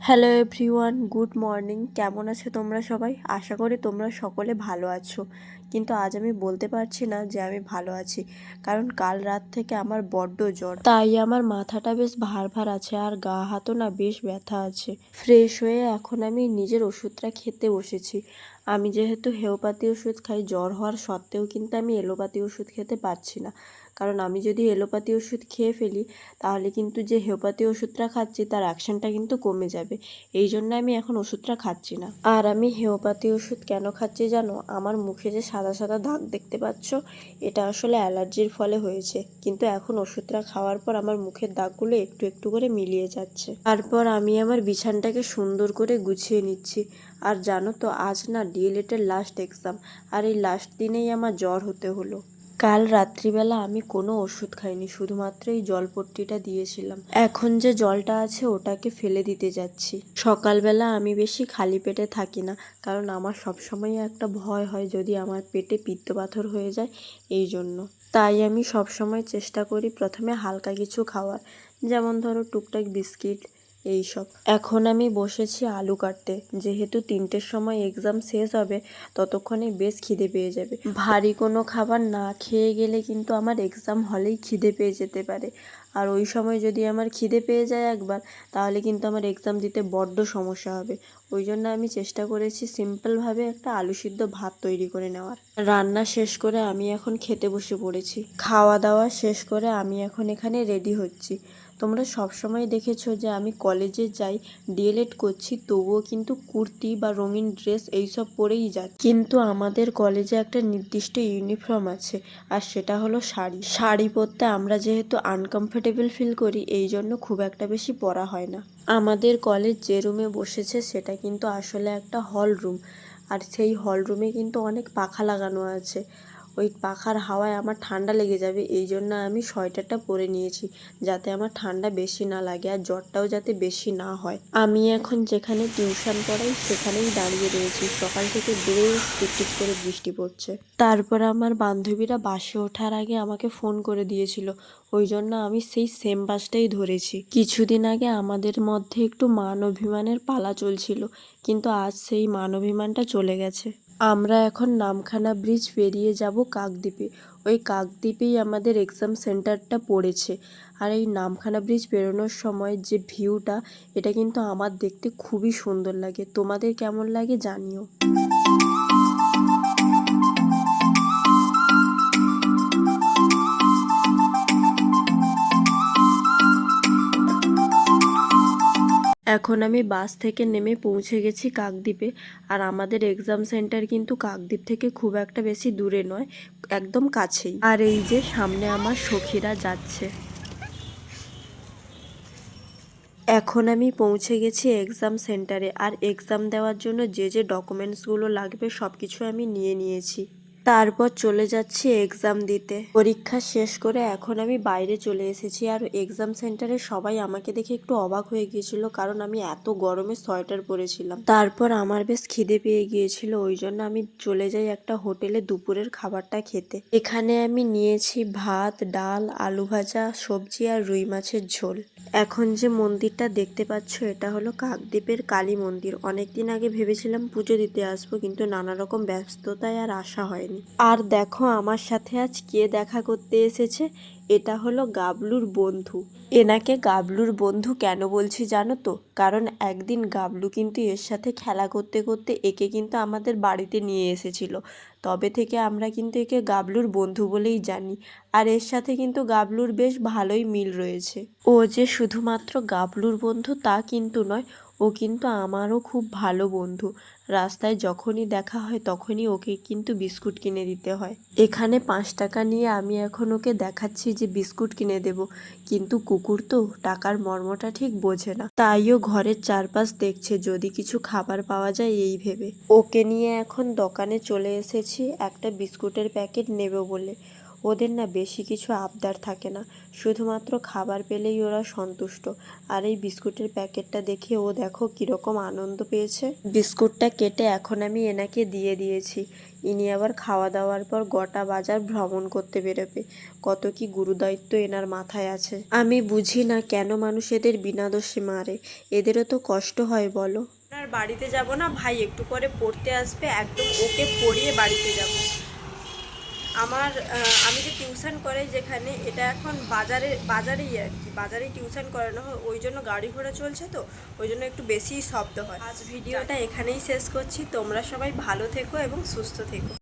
Hello everyone good morning কেমন আছো তোমরা সবাই? আশা করি তোমরা সকলে ভালো আছো। কিন্তু আজ আমি বলতে পারছি না যে আমি ভালো আছি, কারণ কাল রাত থেকে আমার বড্ড জ্বর। তাই আমার মাথাটা বেশ ভার ভার আছে আর গা হাতও না বেশ ব্যথা আছে। ফ্রেশ হয়ে এখন আমি নিজের ওষুধটা খেতে বসেছি। আমি যেহেতু হেওপাতি ওষুধ খাই, জ্বর হওয়ার সত্ত্বেও কিন্তু আমি এলোপাতি ওষুধ খেতে পারছি না। কারণ আমি যদি এলোপাতি ওষুধ খেয়ে ফেলি, তাহলে কিন্তু যে হেওপাতি ওষুধটা খাচ্ছি, তার অ্যাকশনটা কিন্তু কমে যাবে। এই জন্য আমি এখন ওষুধটা খাচ্ছি না। আর আমি হেওপাতি ওষুধ কেন খাচ্ছি জানো? আমার মুখে যে সাদা সাদা দাগ দেখতে পাচ্ছ। এটা আসলে অ্যালার্জির ফলে হয়েছে। কিন্তু এখন ওষুধটা খাওয়ার পর আমার মুখের দাগগুলো একটু একটু করে মিলিয়ে যাচ্ছে। তারপর আমি আমার বিছানটাকে সুন্দর করে গুছিয়ে নিচ্ছি। আর জানো তো, আজ না ডিএলএটের লাস্ট এক্সাম আর এই লাস্ট দিনেই আমার জ্বর হতে হলো। কাল রাত্রিবেলা আমি কোনো ওষুধ খাইনি, শুধুমাত্র এই জলপট্টিটা দিয়েছিলাম। এখন যে জলটা আছে ওটাকে ফেলে দিতে যাচ্ছি। সকালবেলা আমি বেশি খালি পেটে থাকি না, কারণ আমার সবসময় একটা ভয় হয় যদি আমার পেটে পিত্ত পাথর হয়ে যায় এই জন্য। তাই আমি সবসময় চেষ্টা করি প্রথমে হালকা কিছু খাওয়ার। যেমন ধরো টুকটাক বিস্কিট এই সব এখন আমি বসেছি আলু কাটতে। যেহেতু তিনটের সময় এক্সাম শেষ হবে, ততক্ষণে বেশ খিদে পেয়ে যাবে। ভারী কোনো খাবার না খেয়ে গেলে কিন্তু আমার এক্সাম হলেই খিদে পেয়ে যেতে পারে। আর ওই সময় যদি আমার খিদে পেয়ে যায় একবার, তাহলে কিন্তু আমার এক্সাম দিতে বড্ড সমস্যা হবে। ওই জন্য আমি চেষ্টা করেছি সিম্পলভাবে একটা আলু সিদ্ধ ভাত তৈরি করে নেওয়ার। রান্না শেষ করে আমি এখন খেতে বসে পড়েছি। খাওয়া দাওয়া শেষ করে আমি এখন এখানে রেডি হচ্ছি। তোমরা সবসময় দেখেছ যে আমি কলেজে যাই, ডিএলএড করছি, তবুও কিন্তু কুর্তি বা রঙিন ড্রেস এইসব পরেই যাই কিন্তু আমাদের কলেজে একটা নির্দিষ্ট ইউনিফর্ম আছে, আর সেটা হলো শাড়ি। শাড়ি পরতে আমরা যেহেতু আনকমফোর্টেবল ফিল করি, এই জন্য খুব একটা বেশি পরা হয় না। আমাদের কলেজ যে রুমে বসেছে, সেটা কিন্তু আসলে একটা হল রুম আর সেই হল রুমে কিন্তু অনেক পাখা লাগানো আছে। ওই পাখার হাওয়ায় আমার ঠান্ডা লেগে যাবে, এই জন্য আমি সোয়েটারটা পরে নিয়েছি যাতে আমার ঠান্ডা বেশি না লাগে আর জ্বরটাও যাতে বেশি না হয়। আমি এখন যেখানে টিউশন পড়াই সেখানেই দাঁড়িয়ে রয়েছি। সকাল থেকে বেশ টিকটিক করে বৃষ্টি পড়ছে। তারপর আমার বান্ধবীরা বাসে ওঠার আগে আমাকে ফোন করে দিয়েছিল। ওই জন্য আমি সেই সেম বাসটাই ধরেছি। কিছুদিন আগে আমাদের মধ্যে একটু মান অভিমানের পালা চলছিল, কিন্তু আজ সেই মান অভিমানটা চলে গেছে। আমরা এখন নামখানা ব্রিজ পেরিয়ে যাব কাকদ্বীপে। ওই কাকদ্বীপেই আমাদের এক্সাম সেন্টারটা পড়েছে। আর এই নামখানা ব্রিজ পেরোনোর সময় যে ভিউটা এটা কিন্তু আমার দেখতে খুবই সুন্দর লাগে। তোমাদের কেমন লাগে জানিও। এখন আমি বাস থেকে নেমে পৌঁছে গেছি কাকদ্বীপে। আর আমাদের এক্সাম সেন্টার কিন্তু কাকদ্বীপ থেকে খুব একটা বেশি দূরে নয়, একদম কাছেই। আর এই যে সামনে আমার সখীরা যাচ্ছে। এখন আমি পৌঁছে গেছি এক্সাম সেন্টারে আর এক্সাম দেওয়ার জন্য যে যে ডকুমেন্টসগুলো লাগবে সব কিছু আমি নিয়ে নিয়েছি। তারপর চলে যাচ্ছি এক্সাম দিতে। পরীক্ষা শেষ করে এখন আমি বাইরে চলে এসেছি আর এক্সাম সেন্টারে সবাই আমাকে দেখে একটু অবাক হয়ে গিয়েছিল কারণ আমি এত গরমে সোয়েটার পরেছিলাম। তারপর আমার বেশ খিদে পেয়ে গিয়েছিল, ওই জন্য আমি চলে যাই একটা হোটেলে দুপুরের খাবারটা খেতে। এখানে আমি নিয়েছি ভাত, ডাল, আলু ভাজা, সবজি আর রুই মাছের ঝোল। এখন যে মন্দিরটা দেখতে পাচ্ছ এটা হলো কাকদ্বীপের কালী মন্দির। অনেকদিন আগে ভেবেছিলাম পুজো দিতে আসব কিন্তু নানা রকম ব্যস্ততায় আর আসা হয়নি আর দেখো আমার সাথে আজ কে দেখা করতে এসেছে? এটা হলো গাবলুর বন্ধু। এনাকে গাবলুর বন্ধু কেন বলছি জানো তো? কারণ একদিন গাবলু কিন্তু এর সাথে খেলা করতে করতে একে কিন্তু আমাদের বাড়িতে নিয়ে এসেছিল। তবে থেকে আমরা কিন্তু একে গাবলুর বন্ধু বলেই জানি। আর এর সাথে কিন্তু গাবলুর বেশ ভালোই মিল রয়েছে। ও যে শুধুমাত্র গাবলুর বন্ধু তা কিন্তু নয় ও কিন্তু আমারও খুব ভালো বন্ধু। রাস্তায় যখনই দেখা হয় তখনই ওকে কিন্তু বিস্কুট কিনে দিতে হয়। এখানে পাঁচ টাকা নিয়ে আমি এখন ওকে দেখাচ্ছি যে বিস্কুট কিনে দেব। কিন্তু কুকুর তো টাকার মর্মটা ঠিক বোঝে না। তাইও ঘরের চারপাশ দেখছে, যদি কিছু খাবার পাওয়া যায় এই ভেবে। ওকে নিয়ে এখন দোকানে চলে এসেছি, একটা বিস্কুটের প্যাকেট নেব বলে। ওদের না বেশি কিছু আবদার থাকে না। শুধুমাত্র খাবার পেলেই ওরা সন্তুষ্ট। আর এই বিস্কুটের প্যাকেটটা দেখে ও দেখো কীরকম আনন্দ পেয়েছে। বিস্কুটটা কেটে এখন আমি এনাকে দিয়ে দিয়েছি। ইনি আবার খাওয়া দাওয়ার পর গোটা বাজার ভ্রমণ করতে বেরোবে। কত কি গুরুদায়িত্ব এনার মাথায় আছে। আমি বুঝি না কেন মানুষ এদের বিনা দোষে মারে। এদেরও তো কষ্ট হয়, বলো। আপনার বাড়িতে যাব না, ভাই একটু পরে পড়তে আসবে। একদম ওকে পড়িয়ে বাড়িতে যাব। আমার আমি যে টিউশন করাই যেখানে, এটা এখন বাজারে, বাজারেই আর কি বাজারে টিউশন করানো হয়, ওই জন্য গাড়ি ঘোড়া চলছে তো, ওই জন্য একটু বেশি শব্দ হয়। আজ ভিডিওটা এখানেই শেষ করছি, তোমরা সবাই ভালো থেকো এবং সুস্থ থেকো।